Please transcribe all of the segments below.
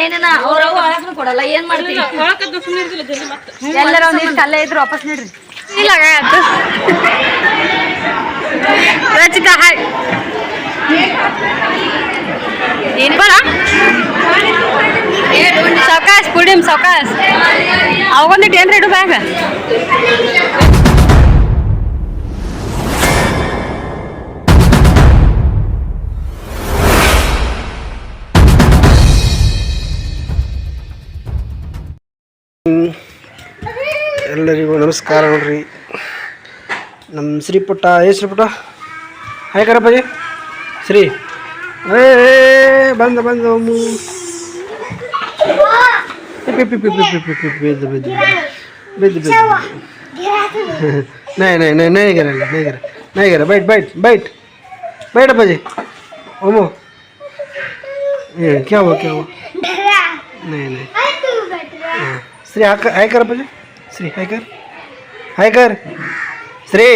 ಏನೇನ ಅವ್ರ ಒಳಗ್ನು ಕೊಡಲ್ಲ ಏನ್ ಮಾಡ್ತೀವಿ? ಎಲ್ಲರ ಒಂದಿಷ್ಟು ಅಲ್ಲೇ ಇದ್ರು ವಾಪಸ್ ನೀಡ್ರಿ ಇಲ್ಲ ರಚಿತಾ ಹಾಯ್. ಏನ್ ಬರ ಸೌಕಾಸ್ ಕುಡಿಮ್ ಸೌಕಾಸ್ ಅವಗೊಂದಿಟ್ ಏನ್ರಿ ಇಡು ಬ್ಯಾಗ? ಎಲ್ಲರಿಗೂ ನಮಸ್ಕಾರ ನೋಡ್ರಿ ನಮ್ಮ ಶ್ರೀಪುಟ್ಟ ಏ ಶ್ರೀಪುಟ್ಟ ಹಾಯ್ ಕರಪ್ಪಾಜಿ ಶ್ರೀ ಏ ಬಂದ ಬಂದ ಬಿದ್ದು ಬಿದ್ದು ಬಿದ್ದು ನೈ ನೈ ನೈ ನೈಗರ ನೈಗರ ನೈಗರ ಬೈಟ್ ಬೈಟ್ ಬೈಟ್ ಬೈಟಪ್ಪಜಿ ಅಪ್ಪಾಜಿ ಒಮ್ಮು ಏ ಕ್ಯಾವ ಕ್ಯಾವ ನೈ ನೈ श्री हा हाय कर पाहिजे श्री, हाय कर। हाय कर। श्री।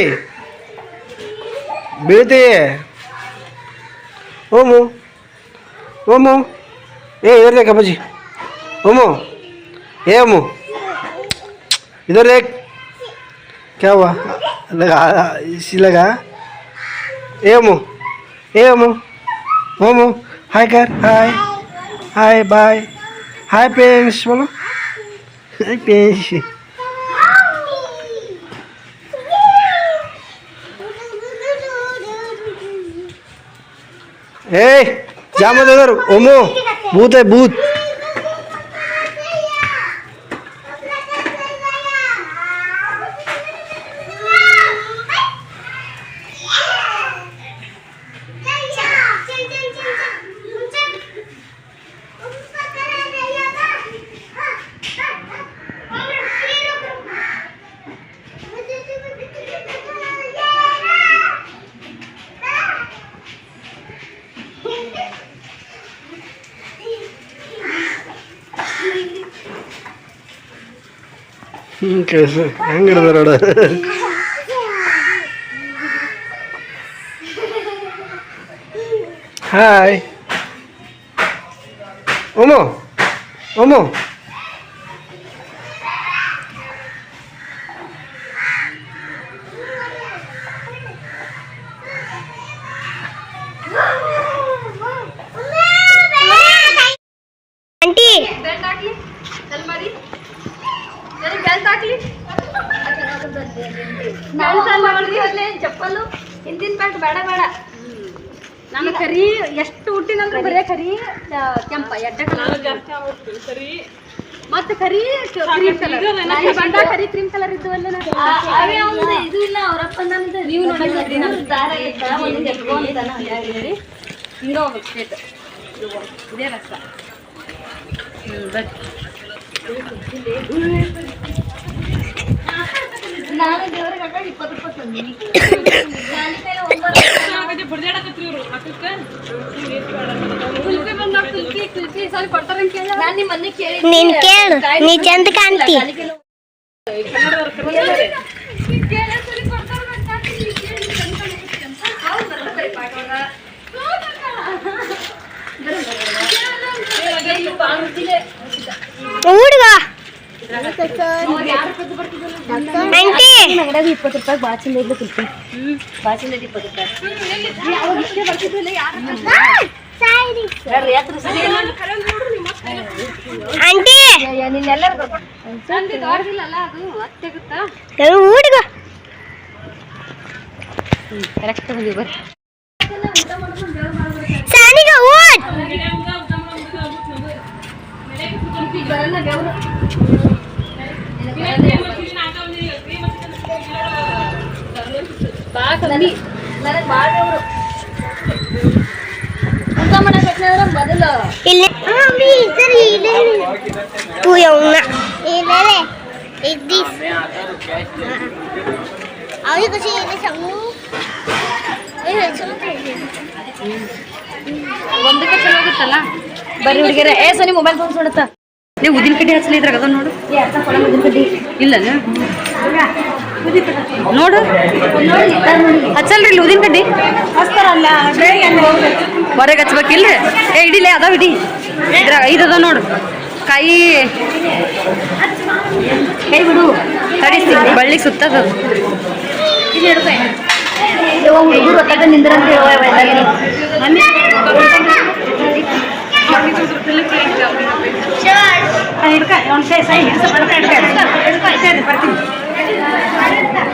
बीते ओम। ओम। ए, इधर देख अपाजी हो मो ए मो इधर देख। क्या हुआ? लगा, इसी लगा। ए मो ए मो हो हाय कर। Hi. Hi, bye. Hi parents बोलो। Ai, peixe. Ei, já mudou, Omo, boot é boot. Case. ഞങ്ങിടുന്നവരോട് hi ഒമോ ഒമോ ಚಪ್ಪಲು ಹಿಂದಿನ ಪ್ಯಾಂಟ್ ಬೇಡ ಬೇಡ ನಾನು ಕರಿ ಎಷ್ಟು ಹುಟ್ಟಿನಂದ್ರೆ ಬರೇ ಕರಿ ಆ, ಕೆಂಪ ಎಡ್ಡ ಕಲರ್ ಜಾಸ್ತಿ ಆಗ್ಬಿಡ್ತು ಸರಿ ಮತ್ತೆ ಕರಿ ಕ್ರೀಮ್ ಕಲರ್ ಬಂದ ಕರಿ ಕ್ರೀಮ್ ಕಲರ್ ಇದ್ದವಲ್ಲ ಅವೇ ಒಂದು ಇದು ಇಲ್ಲ ಅವರಪ್ಪ ನಮ್ದು ನೀವು ನೋಡಿ ದಾರ ಇತ್ತ ಒಂದು ಎತ್ಕೊಂತಾನ ಹೇಳಿ ಹಿಂಗ ಹೋಗ್ಬೇಕು ಸ್ಟ್ರೇಟ್ ಇದೇ ರಸ ನಾನು ದೇವ್ರಿಗೆ ಅಂತ ಕೇಳ ನಾನು ನಿಮ್ಮ ಮನೆ ಕೇಳಿ ನೀನ್ ಕೇಳು ನೀ ಚಂದ ಕಾಣ್ತಿ ಹುಡುಗ ಆಂಟಿ ಅಂಗಡಿಯಾಗ ಇಪ್ಪತ್ತು ರೂಪಾಯಿ ಭಾಳ ಚಂದ ಇದ್ಲು ಕುಲ್ಫಿ ಭಾಳ ಚಂದ ಇದೆ ಇಪ್ಪತ್ತು ರೂಪಾಯಿ ಕರೆಕ್ಟ್ ಬಂದಿ ಬರ್ರಿ. ಸಾನಿಗ ಓಡ್. ಬರಲ್ಲ ಬೆವರು ಕಮ್ಮಿ ನನಗೆ ಭಾಳ ಬೆವರು ಊಟ ಮಾಡಕ್ಕೆ ಮೊದಲು. ಇಲ್ಲಿ ಮಮ್ಮಿ ಸರಿ ಇದೆ ತೂ ಯವ್ನ ಇಲ್ಲೇ ಇದ್ದಿಸ್ ಅವ್ರಿಗೆ ಕಸಿ ಇದೆ ಸಂಗು ಏ ಚಲೋ ಒಂದಕ್ಕೆ ಚಲೋ ಆಗುತ್ತಲ್ಲ ಬರ್ರಿ ಹುಡುಗಿರ ಏ ಸನಿ ಮೊಬೈಲ್ ಫೋನ್ ಸುಡುತ್ತ ನೀವು ಉದಿನ ಕಡ್ಡಿ ಹಚ್ಚಲಿ ಇದ್ರಾಗ ಅದ ನೋಡು ಇಲ್ಲನ ನೋಡು. ಹಚ್ಚಲ್ರಿ ಇಲ್ಲಿ ಉದಿನ ಕಡ್ಡಿ? ಹೊರಗೆ ಹಚ್ಬೇಕಿಲ್ರಿ? ಏ ಇಡಿಲೇ ಅದಾವ ಇಡಿ ಇದ್ರಾಗ ಐದು ಅದಾವ ನೋಡು. ಕಾಯಿ ಕೈ ಬಿಡು. ತಡಿ ಬಳ್ಳಿ ಸುತ್ತದ. ಹುಡುಗರು ಒತ್ತಾಗ ನಿಂದ್ರಂತ ಅಕ್ಕನ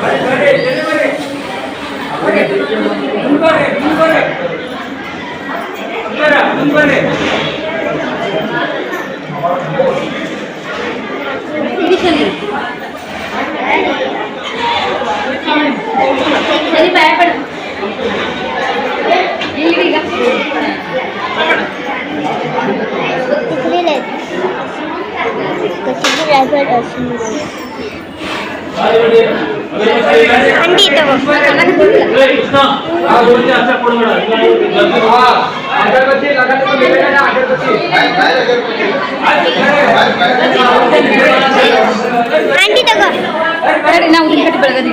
ಭಯಪಡ ತಿಕ್ಕಿದ್ರೆ ಕಟ್ಟಿಗೆ ರಾಯಬೇಡ ಅಂಡಿ ತಗೋ ಅಂಡಿ ತಗೋ ತಡಿ ನಾವು ಉದಿನ ಕಡ್ಡಿ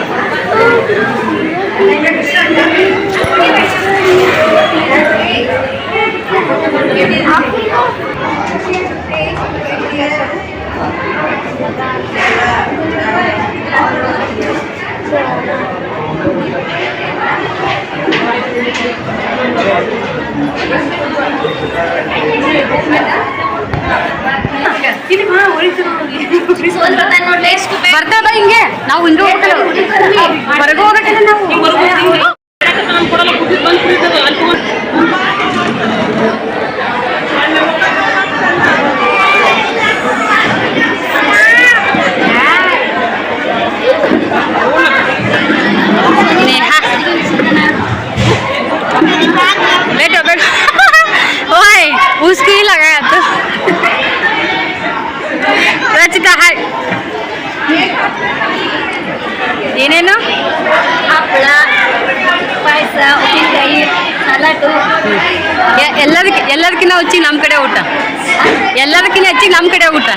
ನಮ್ಮ ಕಡೆ ಊಟ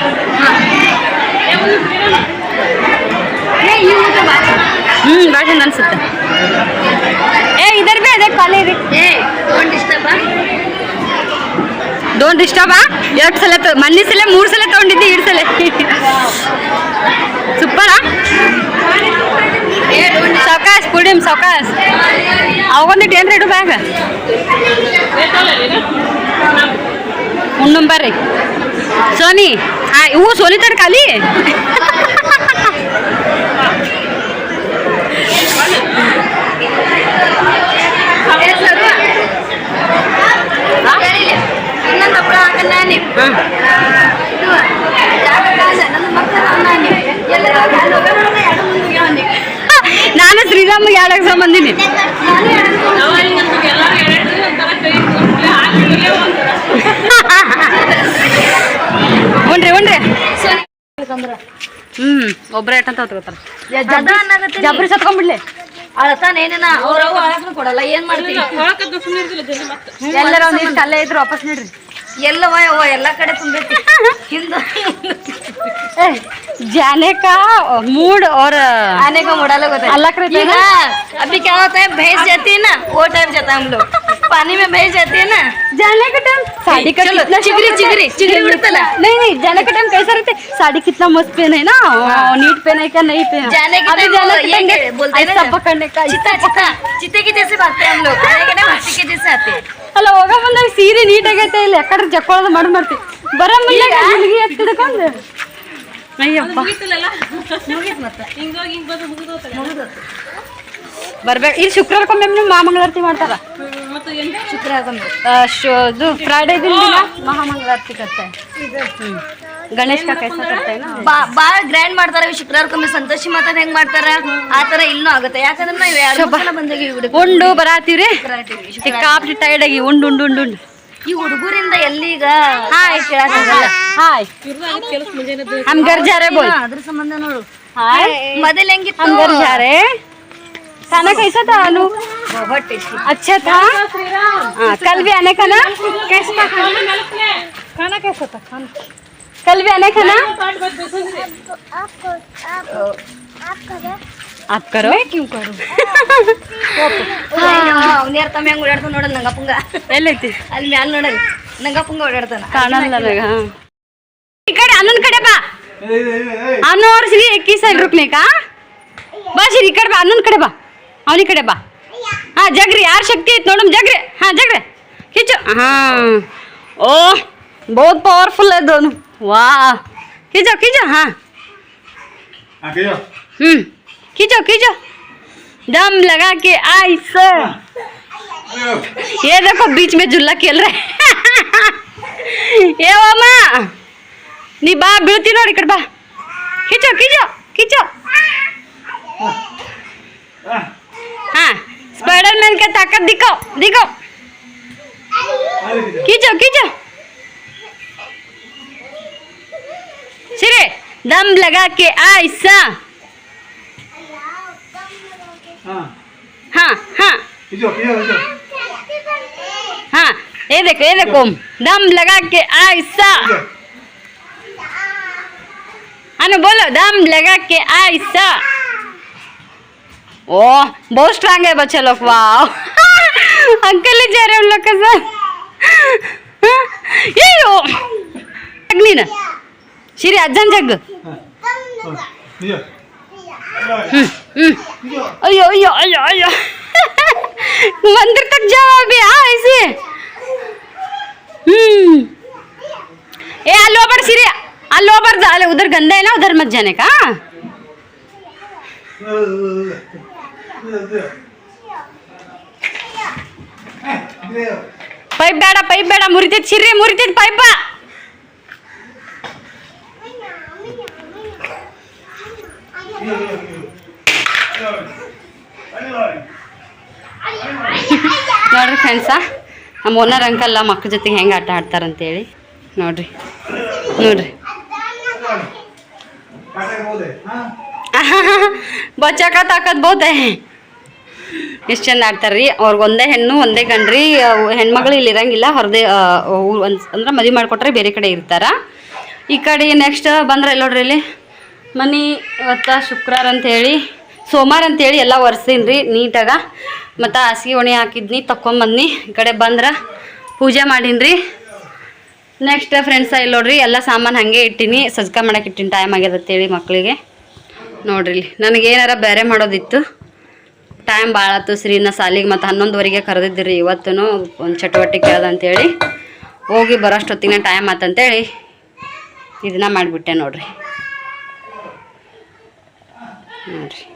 ಹ್ಞೂ ಭಾಷೆ ಅನ್ಸುತ್ತೆ. ಏ ಇದರ್ ಬಿ ಅದೇ ಖಾಲಿ ಇಷ್ಟಪ್ಪ ಡೋಂಟ್ ಡಿಸ್ಟರ್ಬ್ ಎರಡು ಸಲ ತ ಮೊನ್ನೆ ಸಲ ಮೂರು ಸಲ ತೊಗೊಂಡಿದ್ದೆ ಎರಡು ಸಲ. ಸೂಪರಾ ಸೌಕಾಸ್ ಕುಡಿಮ್ ಸೌಕಾಸ್ ಅವಾಗೊಂದಿಟ್ಟು ಏನು ರೇಟು ಬ್ಯಾಗ. ಮುನ್ನೂರು ಸೋನಿ ಇವು ಸೋನಿ ತಡ ಖಾಲಿ? ನಾನು ಸರ್ವ ಇನ್ನೊಂದು ಸಂಬಂಧಿನಿ ನನ್ನ ಮಕ್ಕಳ ನಾನೇ ಎಲ್ಲರೂ ಎರಡು ಮುಂದೆ ಅವನಿಗೆ ನಾನು ಶ್ರೀರಾಮ್ಗೆ ಎರಡು ಸಂಬಂಧಿನಿ ನಾನು ಎರಡು ಅವ ಹಿಂಗ್ ನಮ್ಗೆ ಎಲ್ಲಾರು ಎಡೆದು ಒಂಥರ ಕೈ ಮುಗ್ದು ಹಾಕಿ ಇಲ್ಲೇ ಒಂಥರ. ಉಣ್ರಿ ಉಣ್ರಿ ಒಬ್ರ ತಗೋತಾರ ಅದ ಅನ್ನಕತ್ತೀನಿ. ಜಬ್ರಿ ಸತ್ಕೊಂಡ್ಬಿಡ್ಲಿ ಅಳತಾನ ಏನೇನ? ಅವ್ರವ್ವ ಅಳಕನು ಕೊಡಲ್ಲ ಏನ್ ಮಾಡ್ತೀವಿ ಎಲ್ಲರ ಒಂದಿಷ್ಟು ಅಲ್ಲೇ ಇದ್ರು ವಾಪಸ್ ನೋಡ್ರಿ ಎಲ್ಲವ ಯವ್ವ ಎಲ್ಲಾ ಕಡೆ ತುಂಬೈತಿ ಹಿಂದ जाने का मूड और आने का मोड़ा लोग होता है अलग रहता है ये ना? ना, अभी क्या होता है भैंस जाती है ना वो टाइम जाता है हम लोग पानी में भैंस जाती है ना जाने का टाइम साड़ी का चलो, कितना चिगरी, शौक चिगरी, रहता है। चिगरी उड़ता ना। नहीं नहीं जाने का टाइम कैसा रहता है साड़ी कितना मस्त पहने ना नीट पहने क्या नहीं पहना जाने के अभी टाइम जाने वो के ये टाइम के- बोलते हैं ऐसा ना। पकड़ने का चिता चिता चिते के जैसे भागते हैं हम लोग आने के टाइम हाथी के जैसे आते हैं ಅಲ್ಲ ಹೋಗ ಬಂದಾಗ ಸೀರೆ ನೀಟಾಗೈತೆ ಇಲ್ಲ. ಯಾಕಂದ್ರೆ ಜಕ್ಕೊಳ್ಳೋದು ಮಾಡಿ ಮಾಡ್ತಿ ಬರ ಮುಂದೆ ಬರ್ಬೇಕು. ಇಲ್ಲಿ ಶುಕ್ರವಾರಕ್ಕೊಮ್ಮೆ ನಿಮ್ ಮಹಾಮಂಗಳಾರತಿ ಮಾಡ್ತಾರ? ಶುಕ್ರವಾರಕ್ಕೊಮ್ಮೆ ಇದು ಫ್ರೈಡೇ ದಿನ ಮಹಾಮಂಗಳಾರತಿ ಕತ್ತೆ ಗಣೇಶ का कैसा करते हैं ना ಬಾ- ಬಾಳ ಗ್ರ್ಯಾಂಡ್ ಮಾಡ್ತಾರ ಶುಕ್ರವಾರಕ್ಕೊಮ್ಮೆ ಸಂತೋಷಿ ಮಾತಾಡ ಹೆಂಗ್ ಮಾಡ್ತಾರ ಆ ತರ ಇಲ್ಲೂ ಆಗುತ್ತೆ ಯಾಕಂದ್ರೆ ನಾವು ಎರಡು ಮೂರ್ ಸಲ ಬಂದಾಗ ಈ ಹುಡುಗ ಉಂಡು ಬರಾತೀವ್ರಿ ಶುಕ್ರವಾರ ಕಾಪ್ಟಿ ಟೈರ್ಡ್ ಆಗಿ ಉಂಡು ಉಂಡು ಉಂಡು ಉಂಡು ಈ ಹುಡುಗರಿಂದ ಎಲ್ಲಿಗ ಹಾಯ್ ಕೇಳಕ್ಕಾಗಲ್ಲ ಹಾಯ್ ಇರ್ದಾಗ ಕೆಲಸ ಮುಂಜಾನೆ हम घर जा रहे बोल ಅದ್ರ ಸಂಬಂಧ ನೋಡು हाय ಮೊದಲು ಹೆಂಗಿತ್ತು हम घर जा रहे खाना कैसा था अनु बहुत tasty. अच्छा था हाँ कल भी आने का ना कैसा था खाना खाना कैसा था खाना कल भी आने का ना आप करो मैं क्यों करूँ ಅವ್ನ್ಯಾರ್ ತಮ್ಮ ಹೆಂಗ್ ಓಡಾಡ್ತಾನ ನೋಡಲ್ ನಂಗ ಪುಂಗ ಎಲ್ಲೈತಿ ಅಲ್ಲಿ ಮ್ಯಾಲ ನೋಡಲ್ ನಂಗ ಪುಂಗ ಓಡಾಡ್ತಾನ ಕಾಣಲ್ಲ ನನಗ ಹಾ. ಈ ಕಡೆ ಅನ್ನೊಂದ್ ಕಡೆ ಬಾ ಅನ್ನು ಅವ್ರ ಸಿರಿ ಎಕ್ಕಿ ಸೈಡ್ रुकने का ಬಾ ಸಿರಿ ಈ ಕಡೆ ಬಾ ಅನ್ನೊಂದ್ ಕಡೆ ಬಾ ಅವನಿ ಕಡೆ ಬಾ ಹಾ ಜಗ್ರಿ ಯಾರ್ ಶಕ್ತಿ ಐತಿ ನೋಡಮ್ ಜಗ್ರಿ ಹಾ ಜಗ್ರಿ ಕಿಚ್ಚು ಹಾ ಓ बहुत पावरफुल है दोनों। वाह। खींचो खींचो हाँ।, हाँ हम्म, खींचो। खींचो दम लगा के आई सर ये देखो बीच में झूला खेल रहे ये वो माँ बा ब्यूटी नोड़ी कर बा। खींचो खींचो खींचो। हाँ स्पाइडरमैन के ताकत दिखाओ दिखाओ। खींचो खींचो। दम लगा के ऐसा हाँ। हाँ हाँ। ये देखो ये देखो। दम लगा के ऐसा अनु बोलो दम लगा के ऐसा ओ बहुत स्ट्रांग है बच्चे लोग वाह अंकल ही जा रहे हैं उन लोग के साथ। अग्नि ना। श्री अज्जन जग अयो अयो अयो अयो मंदिर तक जाओ अभी हाँ ऐसे हम्म ए आलो पर श्री आलो पर जा उधर गंदा है ना उधर मत जाने का हाँ? ಪೈಪ್ ಬೇಡ ಪೈಪ್ ಬೇಡ ಮುರಿತೈತಿ ಸಿರ್ರಿ ಮುರಿತೈತಿ ಪೈಪ ನೋಡ್ರಿ ಫ್ರೆಂಡ್ಸಾ ನಮ್ಮ ಓನರ್ ಅಂಕಲ್ಲ ಮಕ್ಕಳ ಜೊತೆಗೆ ಹೆಂಗೆ ಆಟ ಆಡ್ತಾರಂತೇಳಿ. ನೋಡ್ರಿ. ನೋಡ್ರಿ. ಬಚ್ಚಾಕ ತಾಕತ್ ಬೋದೆ. ಎಷ್ಟು ಚಂದ ಆಡ್ತಾರೆ ರೀ ಅವ್ರಿಗೊಂದೇ ಹೆಣ್ಣು, ಒಂದೇ ಗಂಡ್ರಿ. ಹೆಣ್ಮಗಳು ಇಲ್ಲಿ ಇರಂಗಿಲ್ಲ. ಹೊರದೇ ಅಂದ್ರೆ ಮದುವೆ ಮಾಡಿಕೊಟ್ರೆ ಬೇರೆ ಕಡೆ ಇರ್ತಾರ. ಈ ಕಡೆ ನೆಕ್ಸ್ಟ್ ಬಂದ್ರೆ ನೋಡ್ರಿ ಇಲ್ಲಿ. ಮನೆ ಇವತ್ತು ಶುಕ್ರವಾರ ಅಂತೇಳಿ, ಸೋಮವಾರ ಅಂತೇಳಿ ಎಲ್ಲ ಒರೆಸೀನಿ ರೀ ನೀಟಾಗ. ಮತ್ತು ಹಾಸಿಗೆ ಒಣಿ ಹಾಕಿದ್ನಿ ತಕ್ಕೊಂಬಂದ್ನಿ ಈ ಕಡೆ ಬಂದ್ರೆ ಪೂಜೆ ಮಾಡೀನಿ ರೀ ನೆಕ್ಸ್ಟ್ ಫ್ರೆಂಡ್ಸ ಇಲ್ಲಿ ನೋಡ್ರಿ, ಎಲ್ಲ ಸಾಮಾನು ಹಾಗೆ ಇಟ್ಟಿನಿ. ಸಜ್ಕ ಮಾಡೋಕೆ ಇಟ್ಟಿನಿ ಟೈಮ್ ಆಗ್ಯದ ಅಂತೇಳಿ ಮಕ್ಕಳಿಗೆ ನೋಡ್ರಿ ಇಲ್ಲಿ, ನನಗೆ ಏನಾರ ಬೇರೆ ಮಾಡೋದಿತ್ತು. ಟೈಮ್ ಭಾಳ ಆತು ಸರಿ ನಾ ಸಾಲಿಗೆ ಮತ್ತು ಹನ್ನೊಂದುವರೆಗೆ ಕರೆದಿದ್ದಿರಿ. ಇವತ್ತೂ ಒಂದು ಚಟುವಟಿಕೆ ಅದ ಅಂತೇಳಿ. ಹೋಗಿ ಬರೋಷ್ಟೊತ್ತಿನ ಟೈಮ್ ಆತಂತೇಳಿ ಇದನ್ನ ಮಾಡಿಬಿಟ್ಟೆ ನೋಡ್ರಿ. Right.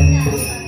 Yeah.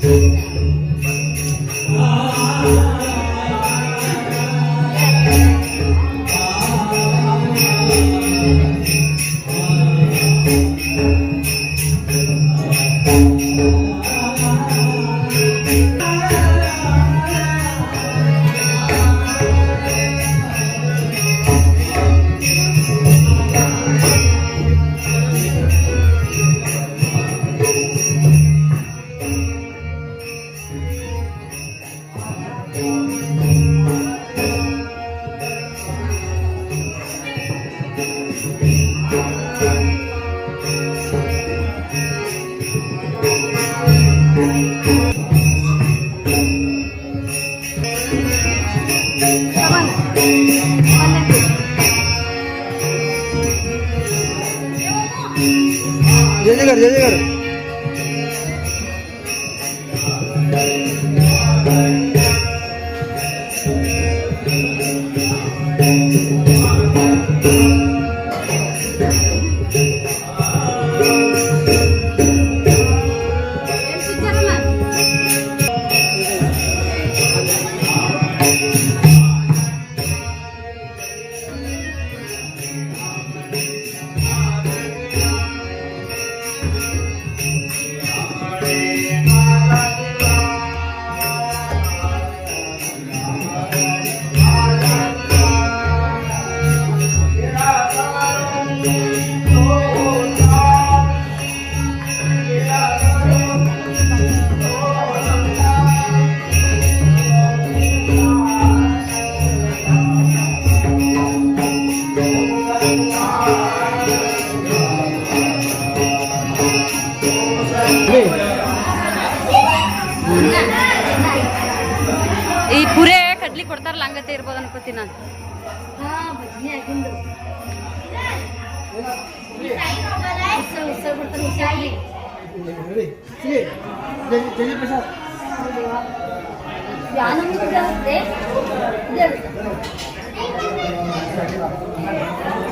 ಇದಾಗುತ್ತೆ ನಾನು.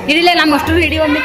ಹಿಡಿಲೇ ನಮ್ಮ ಅಷ್ಟು ಹಿಡಿ ಒಮ್ಮೆ.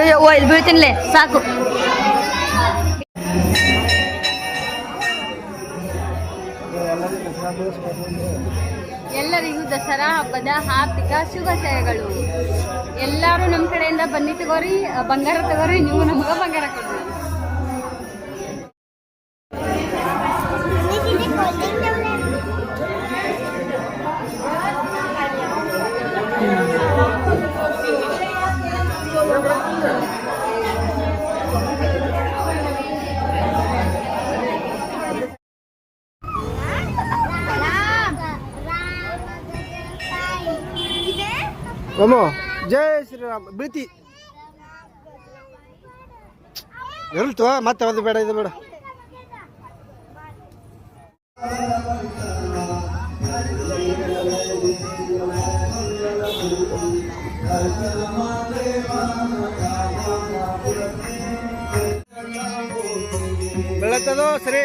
ಅಯ್ಯೋ ಓ ಇಲ್ಲಿ ಬೀಳ್ತೀನಿಲೆ ಸಾಕು ಎಲ್ಲರಿಗೂ ದಸರಾ ಹಬ್ಬದ ಹಾರ್ದಿಕ ಶುಭಾಶಯಗಳು. ಎಲ್ಲರೂ ನಮ್ಮ ಕಡೆಯಿಂದ ಬನ್ನಿ ತಗೋರಿ, ಬಂಗಾರ ತಗೋರಿ, ನೀವು ನಮಗೆ ಬಂಗಾರ ಕೊಡ್ರಿ. ರಮೋ ಜೈ ಶ್ರೀರಾಮ್ ಬೀಳ್ತಿ ಇರಲ್ತು ಮತ್ತೆ ಅದು ಬೇಡ ಇದು ಬೇಡ ಬೆಳತದೋ ಸರಿ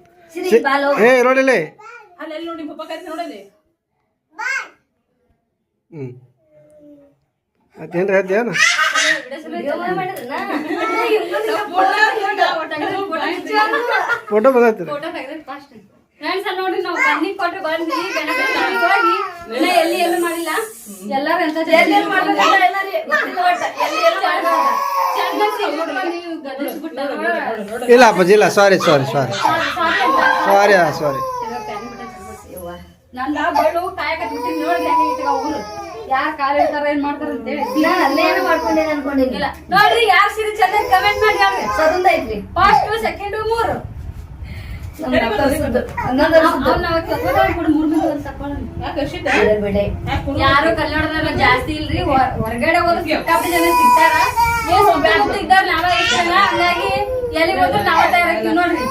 ಏ ಇಲ್ಲೋಡಲಿ ಅಲ್ಲೆಲ್ಲ ನೋಡಿ ಪಪ್ಪ ಕರ್ಸಿ ನೋಡಲಿ ಹ್ಞೂ ಅದೇನ್ರಿ ಅದೇನು ಫೋಟೋ ಬಂದೈತಿ ಫ್ರೆಂಡ್ಸ್ ನೋಡ್ರಿ ನಾವು ಬನ್ನಿ ಕೊಟ್ಟು ಬಂದ್ವಿ ಗಣಪತಿ ಮನೆಗ್ ಹೋಗಿ ಇನ್ನ ಎಲ್ಲಿ ಎಲ್ಲೂ ಮಾಡಿಲ್ಲ ಎಲ್ಲಾರು ಎಂತ ಇಲ್ಲ ಅಪ್ಪಾಜಿ ಇಲ್ಲ ಸಾರಿ ಸಾರಿ ಸಾರಿ ಸಾರಿ ಸಾರಿ ನಂದ ಬಳ್ಳು ಕಾಯಕತ್ಬಿಟ್ಟು ನೋಡ್ರಿ ಯಾರ್ ಕಾಲ್ ಇಡ್ತಾರ ಏನ್ ಮಾಡ್ತಾರ ಅಂತ ಹೇಳಿ. ನಾನು ಅಲ್ಲೇ ಏನೋ ಮಾಡ್ಕೊಂಡೇನೆ ಅನ್ಕೊಂಡಿದ್ದಿಲ್ಲ ನೋಡ್ರಿ ಯಾರ್ ಸೀರೆ ಚಂದ ಕಮೆಂಟ್ ಮಾಡಿ ಸದಂದ ಐತ್ರಿ. ಫಸ್ಟ್ ಸೆಕೆಂಡ್ ಮೂರು. ಯಾರು ಕನ್ನಡದಲ್ಲ ಜಾಸ್ತಿ ಇಲ್ರಿ ಹೊರಗಡೆ ಹೋದ್ರೆ ಸಿಕ್ಕಾಪಿ ಜನ ಸಿಗ್ತಾರ. ನಾವ ಇಷ್ಟ ಹಂಗಾಗಿ ಎಲ್ಲಿ ಹೋದ್ರು ನಾವ ತಯಾರಾಗ್ತೀವಿ ನೋಡ್ರಿ.